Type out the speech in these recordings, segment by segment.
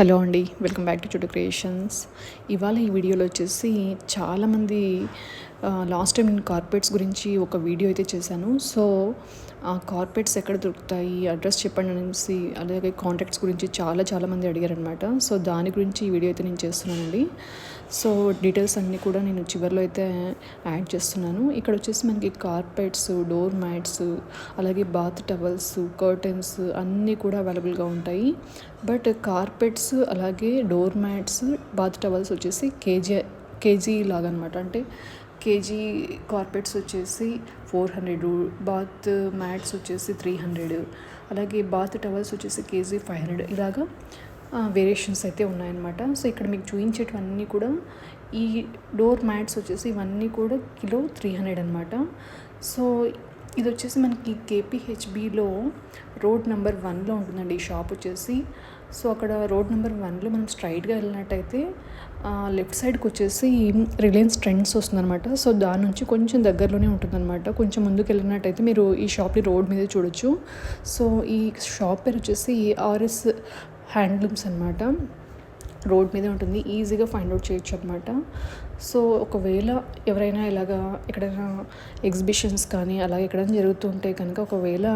Hello అండి welcome back to Chuttu creations. ఇవాళ ఈ వీడియోలో వచ్చేసి చాలామంది లాస్ట్ టైం నేను కార్పెట్స్ గురించి ఒక వీడియో అయితే చేశాను. సో ఆ కార్పెట్స్ ఎక్కడ దొరుకుతాయి అడ్రస్ చెప్పండి అనేసి అలాగే కాంటాక్ట్స్ గురించి చాలా చాలామంది అడిగారనమాట సో దాని గురించి ఈ వీడియో అయితే నేను చేస్తున్నానండి. సో డీటెయిల్స్ అన్నీ కూడా నేను చివరిలో అయితే యాడ్ చేస్తున్నాను. ఇక్కడ వచ్చేసి మనకి కార్పెట్స్ డోర్ మ్యాట్స్ అలాగే బాత్ టవల్స్ కర్టెన్స్ అన్నీ కూడా అవైలబుల్గా ఉంటాయి. బట్ కార్పెట్స్ అలాగే డోర్ మ్యాట్స్ బాత్ టవల్స్ వచ్చేసి కేజీ కేజీ లాగా అనమాట అంటే కేజీ కార్పెట్స్ వచ్చేసి ఫోర్ హండ్రెడ్ బాత్ మ్యాట్స్ వచ్చేసి త్రీ హండ్రెడ్ అలాగే బాత్ టవల్స్ వచ్చేసి కేజీ ఫైవ్ హండ్రెడ్ ఇలాగా వేరియేషన్స్ అయితే ఉన్నాయన్నమాట. సో ఇక్కడ మీకు చూపించేటివన్నీ కూడా ఈ డోర్ మ్యాట్స్ వచ్చేసి ఇవన్నీ కూడా కిలో త్రీ హండ్రెడ్ అనమాట సో ఇది వచ్చేసి మనకి కేపీహెచ్బిలో రోడ్ నెంబర్ వన్లో ఉంటుందండి ఈ షాప్ వచ్చేసి. సో అక్కడ రోడ్ నెంబర్ వన్లో మనం స్ట్రైట్గా వెళ్ళినట్టయితే లెఫ్ట్ సైడ్కి వచ్చేసి రిలయన్స్ ట్రెండ్స్ వస్తుందన్నమాట. సో దాని నుంచి కొంచెం దగ్గరలోనే ఉంటుందన్నమాట. కొంచెం ముందుకు వెళ్ళినట్టయితే మీరు ఈ షాప్ని రోడ్ మీద చూడొచ్చు. సో ఈ షాప్ పేరు వచ్చేసి ఆర్ఎస్ హ్యాండ్లూమ్స్ అనమాట రోడ్ మీదే ఉంటుంది. ఈజీగా ఫైండ్ అవుట్ చేయొచ్చు అనమాట సో ఒకవేళ ఎవరైనా ఇలాగా ఎక్కడైనా ఎగ్జిబిషన్స్ కానీ అలాగే ఎక్కడైనా జరుగుతుంటే కనుక ఒకవేళ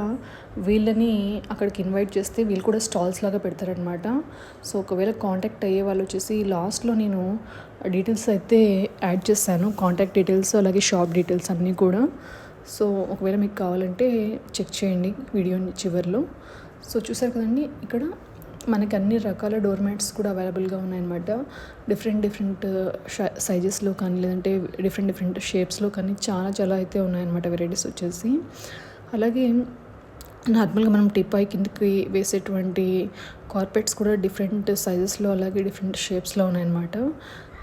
వీళ్ళని అక్కడికి ఇన్వైట్ చేస్తే వీళ్ళు కూడా స్టాల్స్ లాగా పెడతారనమాట సో ఒకవేళ కాంటాక్ట్ అయ్యే వాళ్ళు వచ్చేసి లాస్ట్లో నేను డీటెయిల్స్ అయితే యాడ్ చేస్తాను. కాంటాక్ట్ డీటెయిల్స్ అలాగే షాప్ డీటెయిల్స్ అన్నీ కూడా. సో ఒకవేళ మీకు కావాలంటే చెక్ చేయండి వీడియో చివరిలో. సో చూసారు కదండి ఇక్కడ మనకి అన్ని రకాల డోర్ మ్యాట్స్ కూడా అవైలబుల్గా ఉన్నాయన్నమాట. డిఫరెంట్ డిఫరెంట్ సైజెస్లో కానీ లేదంటే డిఫరెంట్ డిఫరెంట్ షేప్స్లో కానీ చాలా చాలా అయితే ఉన్నాయన్నమాట వెరైటీస్ వచ్చేసి. అలాగే నార్మల్గా మనం టిపాయ్ కిందకి వేసేటువంటి కార్పెట్స్ కూడా డిఫరెంట్ సైజెస్లో అలాగే డిఫరెంట్ షేప్స్లో ఉన్నాయన్నమాట.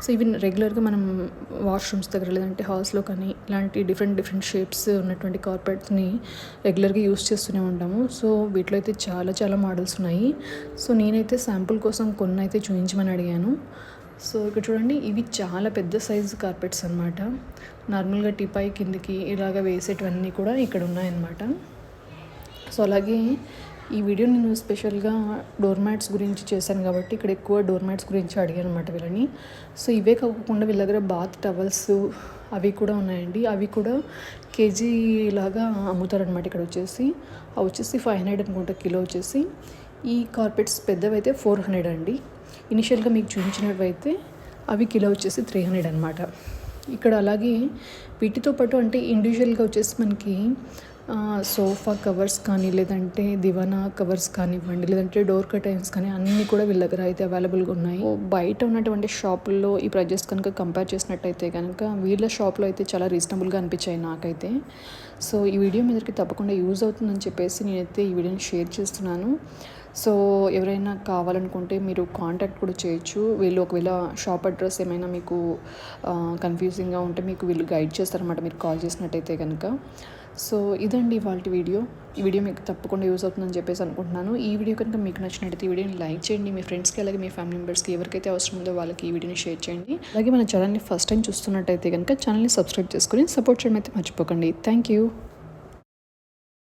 సో ఇవి రెగ్యులర్గా మనం వాష్రూమ్స్ దగ్గర లేదంటే హాల్స్లో కానీ ఇలాంటి డిఫరెంట్ డిఫరెంట్ షేప్స్ ఉన్నటువంటి కార్పెట్స్ని రెగ్యులర్గా యూస్ చేస్తూనే ఉంటాము. సో వీటిలో అయితే చాలా చాలా మోడల్స్ ఉన్నాయి. సో నేనైతే శాంపుల్ కోసం కొన్ని అయితే చూపించమని అడిగాను. సో ఇక్కడ చూడండి ఇవి చాలా పెద్ద సైజు కార్పెట్స్ అనమాట నార్మల్గా టిపాయి కిందకి ఇలాగ వేసేటివన్నీ కూడా ఇక్కడ ఉన్నాయన్నమాట. సో అలాగే ఈ వీడియో నేను స్పెషల్గా డోర్ మ్యాట్స్ గురించి చేశాను కాబట్టి ఇక్కడ ఎక్కువ డోర్ మ్యాట్స్ గురించి అడిగాను అనమాట వీళ్ళని. సో ఇవే కాకుండా వీళ్ళ దగ్గర బాత్ టవల్స్ అవి కూడా ఉన్నాయండి. అవి కూడా కేజీ లాగా అమ్ముతారనమాట ఇక్కడ వచ్చేసి. అవి వచ్చేసి ఫైవ్ హండ్రెడ్ అనుకుంటా కిలో వచ్చేసి. ఈ కార్పెట్స్ పెద్దవైతే ఫోర్ హండ్రెడ్ అండి. ఇనిషియల్గా మీకు చూపించినవైతే అవి కిలో వచ్చేసి త్రీ హండ్రెడ్ అనమాట ఇక్కడ అలాగే వీటితో పాటు అంటే ఇండివిజువల్గా వచ్చేసి మనకి సోఫా కవర్స్ కానీ లేదంటే దివానా కవర్స్ కానివ్వండి లేదంటే డోర్ కటైన్స్ కానీ అన్నీ కూడా వీళ్ళ దగ్గర అయితే అవైలబుల్గా ఉన్నాయి. బయట ఉన్నటువంటి షాపుల్లో ఈ ప్రైజెస్ కనుక కంపేర్ చేసినట్టయితే కనుక వీళ్ళ షాప్లో అయితే చాలా రీజనబుల్గా అనిపించాయి నాకైతే. సో ఈ వీడియో మీదకి తప్పకుండా యూజ్ అవుతుందని చెప్పేసి నేనైతే ఈ వీడియోని షేర్ చేస్తున్నాను. సో ఎవరైనా కావాలనుకుంటే మీరు కాంటాక్ట్ కూడా చేయొచ్చు. వీళ్ళు ఒకవేళ షాప్ అడ్రస్ ఏమైనా మీకు కన్ఫ్యూజింగ్గా ఉంటే మీకు వీళ్ళు గైడ్ చేస్తారన్నమాట మీరు కాల్ చేసినట్టయితే కనుక. సో ఇదండి ఇవాళ వీడియో. ఈ వీడియో మీకు తప్పకుండా యూజ్ అవుతుందని చెప్పేసి అనుకుంటున్నాను. ఈ వీడియో కనుక మీకు నచ్చినట్టయితే ఈ వీడియోని లైక్ చేయండి. మీ ఫ్రెండ్స్కి అలాగే మీ ఫ్యామిలీ మెంబర్స్కి ఎవరికైతే అవసరం ఉందో వాళ్ళకి ఈ వీడియోని షేర్ చేయండి. అలాగే మన ఛానల్ని ఫస్ట్ టైం చూస్తున్నట్టయితే కనుక ఛానల్ని సబ్స్క్రైబ్ చేసుకుని సపోర్ట్ చేయడం అయితే మర్చిపోకండి. Thank you